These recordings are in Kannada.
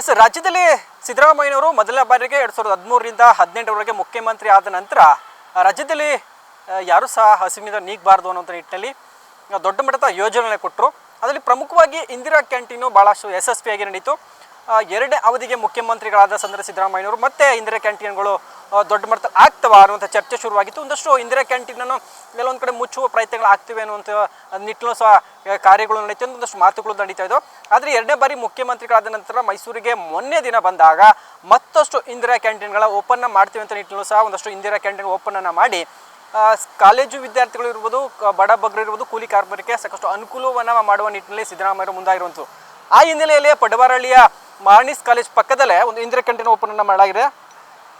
ಎಸ್ ರಾಜ್ಯದಲ್ಲಿ ಸಿದ್ದರಾಮಯ್ಯನವರು ಮೊದಲ ಬಾರಿಗೆ ಎರಡು ಸಾವಿರದ ಹದಿಮೂರರಿಂದ ಹದಿನೆಂಟರವರೆಗೆ ಮುಖ್ಯಮಂತ್ರಿ ಆದ ನಂತರ ರಾಜ್ಯದಲ್ಲಿ ಯಾರು ಸಹ ಹಸಿವಿನಿಂದ ನೀಗಬಾರ್ದು ಅನ್ನೋಂಥ ನಿಟ್ಟಿನಲ್ಲಿ ದೊಡ್ಡ ಮಟ್ಟದ ಯೋಜನೆ ಕೊಟ್ಟರು. ಅದರಲ್ಲಿ ಪ್ರಮುಖವಾಗಿ ಇಂದಿರಾ ಕ್ಯಾಂಟೀನು ಭಾಳಷ್ಟು ಯಶಸ್ವಿಯಾಗಿ ನಡೀತು. ಎರಡೇ ಎರಡನೇ ಅವಧಿಗೆ ಮುಖ್ಯಮಂತ್ರಿಗಳಾದ ಸಂದರ್ಭ ಸಿದ್ದರಾಮಯ್ಯನವರು ಮತ್ತೆ ಇಂದಿರಾ ಕ್ಯಾಂಟೀನ್ಗಳು ದೊಡ್ಡ ಮಟ್ಟದಲ್ಲಿ ಆಗ್ತವ ಅನ್ನುವಂಥ ಚರ್ಚೆ ಶುರುವಾಗಿತ್ತು. ಒಂದಷ್ಟು ಇಂದಿರಾ ಕ್ಯಾಂಟೀನನ್ನು ಕೆಲವೊಂದು ಕಡೆ ಮುಚ್ಚುವ ಪ್ರಯತ್ನಗಳು ಆಗ್ತಿವೆ ಅನ್ನುವಂಥ ನಿಟ್ಟಿನ ಸಹ ಕಾರ್ಯಗಳು ನಡೀತು ಒಂದಷ್ಟು ಮಾತುಗಳು ನಡೀತಾ ಇದ್ದವು ಆದರೆ ಎರಡನೇ ಬಾರಿ ಮುಖ್ಯಮಂತ್ರಿಗಳಾದ ನಂತರ ಮೈಸೂರಿಗೆ ಮೊನ್ನೆ ದಿನ ಬಂದಾಗ ಮತ್ತಷ್ಟು ಇಂದಿರಾ ಕ್ಯಾಂಟೀನ್ಗಳ ಓಪನ್ನ ಮಾಡ್ತೀವಿ ಅಂತ ನಿಟ್ಟಿನಲ್ಲೂ ಸಹ ಒಂದಷ್ಟು ಇಂದಿರಾ ಕ್ಯಾಂಟೀನ್ ಓಪನನ್ನು ಮಾಡಿ ಕಾಲೇಜು ವಿದ್ಯಾರ್ಥಿಗಳು ಇರ್ಬೋದು ಬಡ ಬಗ್ಗರು ಇರ್ಬೋದು, ಕೂಲಿ ಕಾರ್ಮಿಕರಿಗೆ ಸಾಕಷ್ಟು ಅನುಕೂಲವನ್ನು ಮಾಡುವ ನಿಟ್ಟಿನಲ್ಲಿ ಸಿದ್ದರಾಮಯ್ಯ ಮುಂದಾಗಿರುವಂಥದ್ದು. ಆ ಹಿನ್ನೆಲೆಯಲ್ಲಿ ಪಡವಾರಳ್ಳಿಯ ಮಾರ್ನಿಸ್ ಕಾಲೇಜ್ ಪಕ್ಕದಲ್ಲೇ ಒಂದು ಇಂದಿರಾ ಕ್ಯಾಂಟೀನ್ ಓಪನನ್ನು ಮಾಡಲಾಗಿದೆ.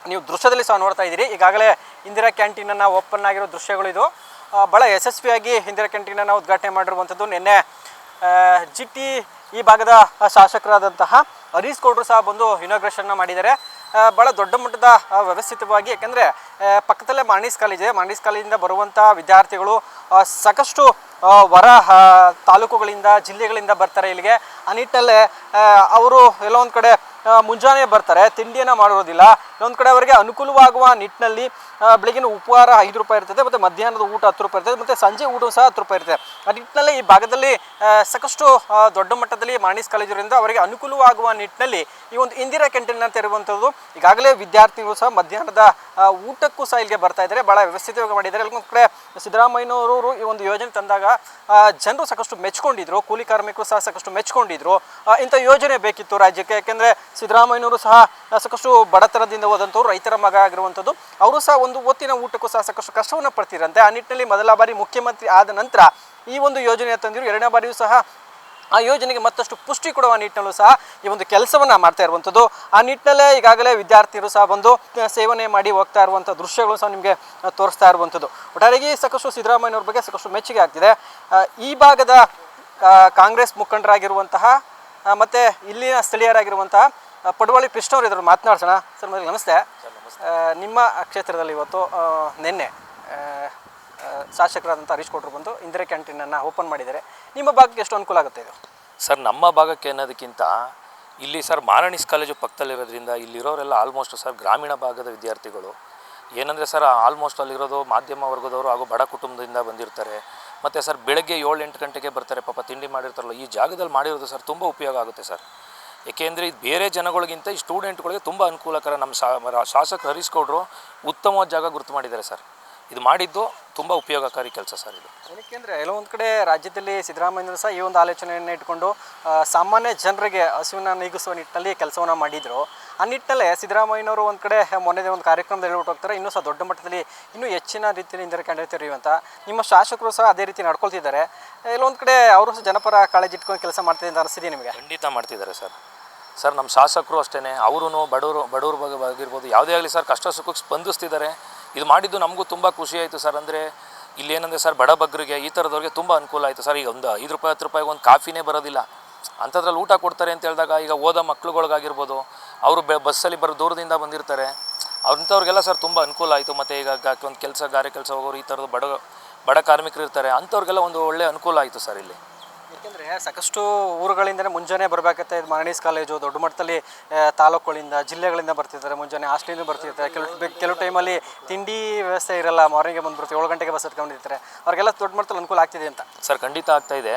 ನೀವು ದೃಶ್ಯದಲ್ಲಿ ಸಹ ನೋಡ್ತಾ ಇದ್ದೀರಿ. ಈಗಾಗಲೇ ಇಂದಿರಾ ಕ್ಯಾಂಟೀನನ್ನು ಓಪನ್ ಆಗಿರೋ ದೃಶ್ಯಗಳು ಇದು ಭಾಳ ಯಶಸ್ವಿಯಾಗಿ ಇಂದಿರಾ ಕ್ಯಾಂಟೀನನ್ನು ಉದ್ಘಾಟನೆ ಮಾಡಿರುವಂಥದ್ದು ನಿನ್ನೆ ಜಿ ಟಿ ಈ ಭಾಗದ ಶಾಸಕರಾದಂತಹ ಹರೀಶ್ ಗೌಡ್ರು ಸಹ ಬಂದು ಇನಾಗ್ರೇಷನ್ನ ಮಾಡಿದ್ದಾರೆ. ಭಾಳ ದೊಡ್ಡ ಮಟ್ಟದ ವ್ಯವಸ್ಥಿತವಾಗಿ, ಯಾಕೆಂದರೆ ಪಕ್ಕದಲ್ಲೇ ಮಾರ್ನಿಸ್ ಕಾಲೇಜ್ ಇದೆ. ಮಾರ್ನಿಸ್ ಕಾಲೇಜಿಂದ ಬರುವಂಥ ವಿದ್ಯಾರ್ಥಿಗಳು ಸಾಕಷ್ಟು ಹೊರ ತಾಲೂಕುಗಳಿಂದ, ಜಿಲ್ಲೆಗಳಿಂದ ಬರ್ತಾರೆ ಇಲ್ಲಿಗೆ. ಆ, ಅವರು ಎಲ್ಲೋ ಒಂದು ಕಡೆ ಮುಂಜಾನೆ ಬರ್ತಾರೆ, ತಿಂಡಿಯನ್ನು ಮಾಡಿರೋದಿಲ್ಲ ಇನ್ನೊಂದು ಕಡೆ ಅವರಿಗೆ ಅನುಕೂಲವಾಗುವ ನಿಟ್ಟಿನಲ್ಲಿ ಬೆಳಗಿನ ಉಪಹಾರ ಐದು ರೂಪಾಯಿ ಇರ್ತದೆ, ಮತ್ತು ಮಧ್ಯಾಹ್ನದ ಊಟ ಹತ್ತು ರೂಪಾಯಿ ಇರ್ತದೆ, ಮತ್ತು ಸಂಜೆ ಊಟ ಸಹ ಹತ್ತು ರೂಪಾಯಿ ಇರ್ತದೆ. ಆ ನಿಟ್ಟಿನಲ್ಲಿ ಈ ಭಾಗದಲ್ಲಿ ಸಾಕಷ್ಟು ದೊಡ್ಡ ಮಟ್ಟದಲ್ಲಿ ಮಾಣಿಸ್ ಕಾಲೇಜರಿಂದ ಅವರಿಗೆ ಅನುಕೂಲವಾಗುವ ನಿಟ್ಟಿನಲ್ಲಿ ಈ ಒಂದು ಇಂದಿರಾ ಕ್ಯಾಂಟೀನ್ ಅಂತ ಇರುವಂಥದ್ದು ಈಗಾಗಲೇ ವಿದ್ಯಾರ್ಥಿಗಳು ಸಹ ಮಧ್ಯಾಹ್ನದ ಊಟಕ್ಕೂ ಸಹ ಇಲ್ಲಿಗೆ ಬರ್ತಾ ಇದ್ದಾರೆ. ಭಾಳ ವ್ಯವಸ್ಥಿತವಾಗಿ ಮಾಡಿದ್ದಾರೆ. ಒಂದು ಕಡೆ ಸಿದ್ದರಾಮಯ್ಯನವರು ಈ ಒಂದು ಯೋಜನೆ ತಂದಾಗ ಜನರು ಸಾಕಷ್ಟು ಮೆಚ್ಕೊಂಡಿದ್ರು, ಕೂಲಿ ಕಾರ್ಮಿಕರು ಸಹ ಸಾಕಷ್ಟು ಮೆಚ್ಕೊಂಡಿದ್ರು. ಇಂಥ ಯೋಜನೆ ಬೇಕಿತ್ತು ರಾಜ್ಯಕ್ಕೆ, ಯಾಕೆಂದರೆ ಸಿದ್ದರಾಮಯ್ಯನವರು ಸಹ ಸಾಕಷ್ಟು ಬಡತನದಿಂದ ಹೋದಂಥವ್ರು ರೈತರ ಮಗ ಆಗಿರುವಂಥದ್ದು ಅವರು ಸಹ ಒಂದು ಹೊತ್ತಿನ ಊಟಕ್ಕೂ ಸಹ ಸಾಕಷ್ಟು ಕಷ್ಟವನ್ನು ಪಡ್ತೀರಂತೆ ಆ ನಿಟ್ಟಿನಲ್ಲಿ ಮೊದಲ ಬಾರಿ ಮುಖ್ಯಮಂತ್ರಿ ಆದ ನಂತರ ಈ ಒಂದು ಯೋಜನೆ ತಂದಿರು, ಎರಡನೇ ಬಾರಿಯೂ ಸಹ ಆ ಯೋಜನೆಗೆ ಮತ್ತಷ್ಟು ಪುಷ್ಟಿ ಕೊಡುವ ನಿಟ್ಟಿನಲ್ಲೂ ಸಹ ಈ ಒಂದು ಕೆಲಸವನ್ನು ಮಾಡ್ತಾ ಇರುವಂಥದ್ದು ಆ ನಿಟ್ಟಿನಲ್ಲೇ ಈಗಾಗಲೇ ವಿದ್ಯಾರ್ಥಿಗಳು ಸಹ ಬಂದು ಸೇವನೆ ಮಾಡಿ ಹೋಗ್ತಾ ಇರುವಂಥ ದೃಶ್ಯಗಳು ಸಹ ನಿಮಗೆ ತೋರಿಸ್ತಾ ಇರುವಂಥದ್ದು ಒಟ್ಟಾರೆಗೆ ಸಾಕಷ್ಟು ಸಿದ್ದರಾಮಯ್ಯನವ್ರ ಬಗ್ಗೆ ಸಾಕಷ್ಟು ಮೆಚ್ಚುಗೆ ಆಗ್ತಿದೆ. ಈ ಭಾಗದ ಕಾಂಗ್ರೆಸ್ ಮುಖಂಡರಾಗಿರುವಂತಹ ಮತ್ತು ಇಲ್ಲಿನ ಸ್ಥಳೀಯರಾಗಿರುವಂತಹ ಆ, ಪಡುವಳ್ಳಿ ಕೃಷ್ಣ ಅವರು ಇದ್ರು ಮಾತನಾಡ್ಸೋಣ. ಸರ್ ಮೊದಲು ನಮಸ್ತೆ. ನಿಮ್ಮ ಕ್ಷೇತ್ರದಲ್ಲಿ ಇವತ್ತು ನಿನ್ನೆ ಶಾಸಕರಾದಂಥ ಹರೀಶ್ ಕೊಟ್ರು ಬಂದು ಇಂದಿರಾ ಕ್ಯಾಂಟೀನನ್ನು ಓಪನ್ ಮಾಡಿದ್ದಾರೆ. ನಿಮ್ಮ ಭಾಗಕ್ಕೆ ಎಷ್ಟು ಅನುಕೂಲ ಆಗುತ್ತೆ ಇದು? ಸರ್ ನಮ್ಮ ಭಾಗಕ್ಕೆ ಅನ್ನೋದಕ್ಕಿಂತ ಇಲ್ಲಿ ಸರ್ ಮಾರಣಿಸ್ ಕಾಲೇಜು ಪಕ್ಕದಲ್ಲಿರೋದ್ರಿಂದ ಇಲ್ಲಿರೋರೆಲ್ಲ ಆಲ್ಮೋಸ್ಟ್ ಸರ್ ಗ್ರಾಮೀಣ ಭಾಗದ ವಿದ್ಯಾರ್ಥಿಗಳು. ಏನಂದರೆ ಸರ್ ಆಲ್ಮೋಸ್ಟ್ ಅಲ್ಲಿರೋದು ಮಾಧ್ಯಮ ವರ್ಗದವರು ಹಾಗೂ ಬಡ ಕುಟುಂಬದಿಂದ ಬಂದಿರ್ತಾರೆ. ಮತ್ತು ಸರ್ ಬೆಳಗ್ಗೆ ಏಳು ಎಂಟು ಗಂಟೆಗೆ ಬರ್ತಾರೆ ಪಾಪ ತಿಂಡಿ ಮಾಡಿರ್ತಾರಲ್ಲ ಈ ಜಾಗದಲ್ಲಿ ಮಾಡಿರೋದು ಸರ್ ತುಂಬ ಉಪಯೋಗ ಆಗುತ್ತೆ ಸರ್. ಏಕೆಂದರೆ ಇದು ಬೇರೆ ಜನಗಳಿಗಿಂತ ಈ ಸ್ಟೂಡೆಂಟ್ಗಳಿಗೆ ತುಂಬ ಅನುಕೂಲಕರ. ನಮ್ಮ ಶಾ ಶಾಸಕರು ಗೌಡ್ರು ಉತ್ತಮವಾದ ಜಾಗ ಗುರುತು ಮಾಡಿದ್ದಾರೆ ಸರ್. ಇದು ಮಾಡಿದ್ದು ತುಂಬ ಉಪಯೋಗಕಾರಿ ಕೆಲಸ ಸರ್ ಇದು. ಏನಕ್ಕೆ ಕೆಲವೊಂದು ಕಡೆ ರಾಜ್ಯದಲ್ಲಿ ಸಿದ್ದರಾಮಯ್ಯನವರು ಸಹ ಈ ಒಂದು ಆಲೋಚನೆಯನ್ನು ಇಟ್ಕೊಂಡು ಸಾಮಾನ್ಯ ಜನರಿಗೆ ಹಸುವಿನ ನೀಗಿಸುವ ನಿಟ್ಟಿನಲ್ಲಿ ಕೆಲಸವನ್ನು ಮಾಡಿದರು. ಆ ನಿಟ್ಟಿನಲ್ಲೇ ಸಿದ್ದರಾಮಯ್ಯನವರು ಒಂದು ಕಡೆ ಮೊನ್ನೆ ಒಂದು ಕಾರ್ಯಕ್ರಮದಲ್ಲಿ ಹೇಳ್ಬಿಟ್ಟು ಹೋಗ್ತಾರೆ ಇನ್ನೂ ಸಹ ದೊಡ್ಡ ಮಟ್ಟದಲ್ಲಿ ಇನ್ನೂ ಹೆಚ್ಚಿನ ರೀತಿಯಲ್ಲಿ ಇಂದರೆ ಕ್ಯಾಂಟೀನ್ ಅಂತ. ನಿಮ್ಮ ಶಾಸಕರು ಸಹ ಅದೇ ರೀತಿ ನಡ್ಕೊಳ್ತಿದ್ದಾರೆ. ಕೆಲವೊಂದು ಕಡೆ ಅವರು ಸಹ ಜನಪರ ಕಾಳಜಿ ಇಟ್ಕೊಂಡು ಕೆಲಸ ಮಾಡ್ತಿದ್ದಾರೆ ಅಂತ ಅನಿಸ್ತಿದೆ ನಿಮಗೆ? ಖಂಡಿತ ಮಾಡ್ತಿದ್ದಾರೆ ಸರ್. ಸರ್, ನಮ್ಮ ಶಾಸಕರು ಅಷ್ಟೇ ಅವರು ಬಡವರು, ಬಡವ್ರ ಬಗ್ಗೆ ಆಗಿರ್ಬೋದು ಯಾವುದೇ ಆಗಲಿ ಸರ್, ಕಷ್ಟ ಸುಖಕ್ಕೆ ಸ್ಪಂದಿಸ್ತಿದ್ದಾರೆ. ಇದು ಮಾಡಿದ್ದು ನಮಗೂ ತುಂಬ ಖುಷಿ ಆಯಿತು ಸರ್. ಅಂದರೆ ಇಲ್ಲಿ ಏನಂದರೆ ಸರ್, ಬಡ ಬಗ್ಗರಿಗೆ, ಈ ಥರದವ್ರಿಗೆ ತುಂಬ ಅನುಕೂಲ ಆಯಿತು ಸರ್. ಈಗ ಒಂದು ಐದು ರೂಪಾಯಿ, ಹತ್ತು ರೂಪಾಯಿಗೆ ಒಂದು ಕಾಫಿನೇ ಬರೋದಿಲ್ಲ. ಅಂಥದ್ರಲ್ಲಿ ಊಟ ಕೊಡ್ತಾರೆ ಅಂತ ಹೇಳಿದಾಗ ಈಗ ಓದ ಮಕ್ಳುಗಳಿಗಾಗಿರ್ಬೋದು. ಅವರು ಬೆ, ಬಸ್ಸಲ್ಲಿ ಬರೋ ದೂರದಿಂದ ಬಂದಿರ್ತಾರೆ. ಅಂಥವ್ರಿಗೆಲ್ಲ ಸರ್ ತುಂಬ ಅನುಕೂಲ ಆಯಿತು. ಮತ್ತು ಈಗ ಒಂದು ಕೆಲಸ, ಗಾರೆ ಕೆಲಸ ಹೋಗೋರು ಈ ಥರದ ಬಡ ಬಡ ಕಾರ್ಮಿಕರು ಇರ್ತಾರೆ. ಅಂಥವ್ರಿಗೆಲ್ಲ ಒಂದು ಒಳ್ಳೆಯ ಅನುಕೂಲ ಆಯಿತು ಸರ್ ಇಲ್ಲಿ. ಏಕೆಂದರೆ ಸಾಕಷ್ಟು ಊರುಗಳಿಂದಲೇ ಮುಂಜಾನೆ ಬರಬೇಕತ್ತೆ ಇದು. ಮರಣೀಸ್ ಕಾಲೇಜು, ದೊಡ್ಡ ಮಟ್ಟದಲ್ಲಿ ತಾಲೂಕುಗಳಿಂದ, ಜಿಲ್ಲೆಗಳಿಂದ ಬರ್ತಿರ್ತಾರೆ ಮುಂಜಾನೆ ಹಾಸ್ಟೆಲಿಂದ ಬರ್ತಿರ್ತಾರೆ ಕೆಲವು ಕೆಲವು ಟೈಮಲ್ಲಿ ತಿಂಡಿ ವ್ಯವಸ್ಥೆ ಇರಲ್ಲ. ಮಾರ್ನಿಂಗ್ಗೆ ಬಂದುಬಿಡ್ತೀವಿ ಏಳು ಗಂಟೆಗೆ ಬಸ್ ಹತ್ಕೊಂಡಿರ್ತಾರೆ. ಅವ್ರಿಗೆಲ್ಲ ದೊಡ್ಡ ಮಟ್ಟದಲ್ಲಿ ಅನುಕೂಲ ಆಗ್ತಿದೆ ಅಂತ. ಸರ್, ಖಂಡಿತ ಆಗ್ತಾ ಇದೆ.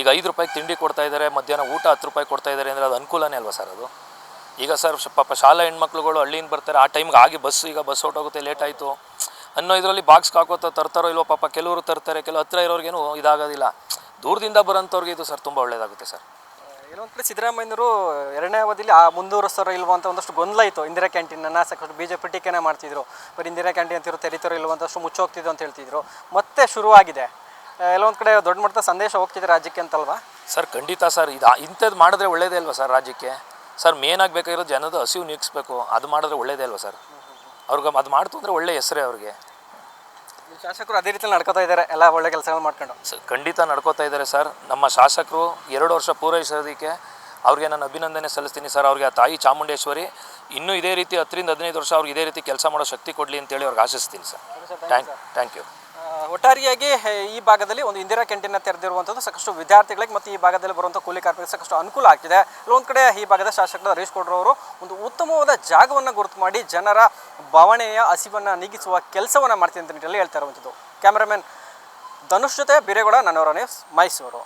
ಈಗ ಐದು ರೂಪಾಯಿಗೆ ತಿಂಡಿ ಕೊಡ್ತಾ ಇದ್ದಾರೆ. ಮಧ್ಯಾಹ್ನ ಊಟ ಹತ್ತು ರೂಪಾಯಿ ಕೊಡ್ತಾ ಇದ್ದಾರೆ ಅಂದರೆ ಅದು ಅನುಕೂಲನೇ ಅಲ್ವಾ ಸರ್ ಅದು? ಈಗ ಸರ್ ಪಾಪ ಶಾಲಾ ಹೆಣ್ಮಕ್ಳುಗಳು ಹಳ್ಳಿಯಿಂದ ಬರ್ತಾರೆ. ಆ ಟೈಮ್ಗೆ ಆಗಿ ಬಸ್, ಈಗ ಬಸ್ ಹೊಟ್ಟೋಗುತ್ತೆ ಲೇಟ್ ಆಯಿತು. ಅನ್ನೋ ಇದರಲ್ಲಿ ಬಾಕ್ಸ್ ಹಾಕೋತ ತರ್ತಾರೋ ಇಲ್ವೋ ಪಾಪ, ಕೆಲವರು ತರ್ತಾರೆ. ಕೆಲವು ಹತ್ರ ಇರೋರಿಗೇನು ಇದಾಗೋದಿಲ್ಲ. ದೂರದಿಂದ ಬರೋಂಥವ್ರಿಗೆ ಇದು ಸರ್ ತುಂಬ ಒಳ್ಳೆಯದಾಗುತ್ತೆ ಸರ್. ಇನ್ನೊಂದು ಕಡೆ ಸಿದ್ದರಾಮಯ್ಯನವರು ಎರಡನೇ ಅವಧಿಯಲ್ಲಿ ಆ ಮುಂದುವರಿಸ್ತಾರೋ ಇಲ್ವೋ ಅಂತ ಒಂದಷ್ಟು ಗೊಂದಲ ಇತ್ತು. ಇಂದಿರಾ ಕ್ಯಾಂಟೀನನ್ನು ಸಾಕಷ್ಟು ಬಿ ಜೆ ಪಿ ಟೀಕೆನೇ ಮಾಡ್ತಿದ್ರು. ಬರೀ ಇಂದಿರಾ ಕ್ಯಾಂಟೀನ್ ಅಂತಿರೋ ತೆರಿತಾರೋ ಇಲ್ವೋ ಅಂತಷ್ಟು ಮುಚ್ಚೋಗ್ತಿದ್ದು ಅಂತ ಹೇಳ್ತಿದ್ರು. ಮತ್ತೆ ಶುರುವಾಗಿದೆ. ಎಲ್ಲೊಂದು ಕಡೆ ದೊಡ್ಡ ಮಟ್ಟದ ಸಂದೇಶ ಹೋಗ್ತಿದೆ ರಾಜ್ಯಕ್ಕೆ ಅಂತಲ್ವಾ? ಸರ್ ಖಂಡಿತ ಸರ್ ಇದು ಇಂಥದ್ದು ಮಾಡಿದ್ರೆ ಒಳ್ಳೇದೇ ಅಲ್ವಾ ಸರ್ ರಾಜ್ಯಕ್ಕೆ? ಸರ್ ಮೇನ್ ಆಗಬೇಕಾಗಿರೋ ಜನದ ಹಸಿವು ನೀಗಿಸ್ಬೇಕು. ಅದು ಮಾಡಿದ್ರೆ ಒಳ್ಳೇದೇ ಅಲ್ವಾ ಸರ್? ಅವ್ರಿಗೆ ಅದು ಮಾಡ್ತು ಅಂದರೆ ಒಳ್ಳೆ ಹೆಸರೇ ಅವ್ರಿಗೆ. ಶಾಸಕರು ಅದೇ ರೀತಿ ನಡ್ಕೋತಾ ಇದ್ದಾರೆ ಎಲ್ಲ ಒಳ್ಳೆ ಕೆಲಸಗಳು ಮಾಡ್ಕೊಂಡು. ಸರ್ ಖಂಡಿತ ನಡ್ಕೋತಾ ಇದ್ದಾರೆ ಸರ್. ನಮ್ಮ ಶಾಸಕರು ಎರಡು ವರ್ಷ ಪೂರೈಸೋದಕ್ಕೆ ಅವ್ರಿಗೆ ನಾನು ಅಭಿನಂದನೆ ಸಲ್ಲಿಸ್ತೀನಿ ಸರ್. ಅವ್ರಿಗೆ ಆ ತಾಯಿ ಚಾಮುಂಡೇಶ್ವರಿ ಇನ್ನೂ ಇದೇ ರೀತಿ ಹತ್ತರಿಂದ ಹದಿನೈದು ವರ್ಷ ಅವ್ರಿಗೆ ಇದೇ ರೀತಿ ಕೆಲಸ ಮಾಡೋ ಶಕ್ತಿ ಕೊಡಲಿ ಅಂತೇಳಿ ಅವ್ರಿಗೆ ಆಶಿಸ್ತೀನಿ ಸರ್. ಥ್ಯಾಂಕ್ ಥ್ಯಾಂಕ್ ಯು ಒಟ್ಟಾರೆಯಾಗಿ ಈ ಭಾಗದಲ್ಲಿ ಒಂದು ಇಂದಿರಾ ಕ್ಯಾಂಟೀನ್ ತೆರೆದಿರುವಂಥದ್ದು ಸಾಕಷ್ಟು ವಿದ್ಯಾರ್ಥಿಗಳಿಗೆ ಮತ್ತು ಈ ಭಾಗದಲ್ಲಿ ಬರುವಂಥ ಕೂಲಿ ಕಾರ್ಮಿಕರಿಗೆ ಸಾಕಷ್ಟು ಅನುಕೂಲ ಆಗ್ತಿದೆ. ಇಲ್ಲೊಂದು ಕಡೆ ಈ ಭಾಗದ ಶಾಸಕರು ಹರೀಶ್ ಕೊಡ್ರವರು ಒಂದು ಉತ್ತಮವಾದ ಜಾಗವನ್ನು ಗುರುತು ಮಾಡಿ ಜನರ ಭಾವನೆಯ ಹಸಿವನ್ನು ನೀಗಿಸುವ ಕೆಲಸವನ್ನು ಮಾಡ್ತೀನಿ ಅಂತ ನಿಟ್ಟಿನಲ್ಲಿ ಹೇಳ್ತಾ ಇರುವಂಥದ್ದು. ಕ್ಯಾಮ್ರಾಮನ್ ಧನುಷ್ ಜೊತೆ ಬಿರೇಗೌಡ ನನ್ನವರ ನ್ಯೂಸ್ ಮೈಸೂರು.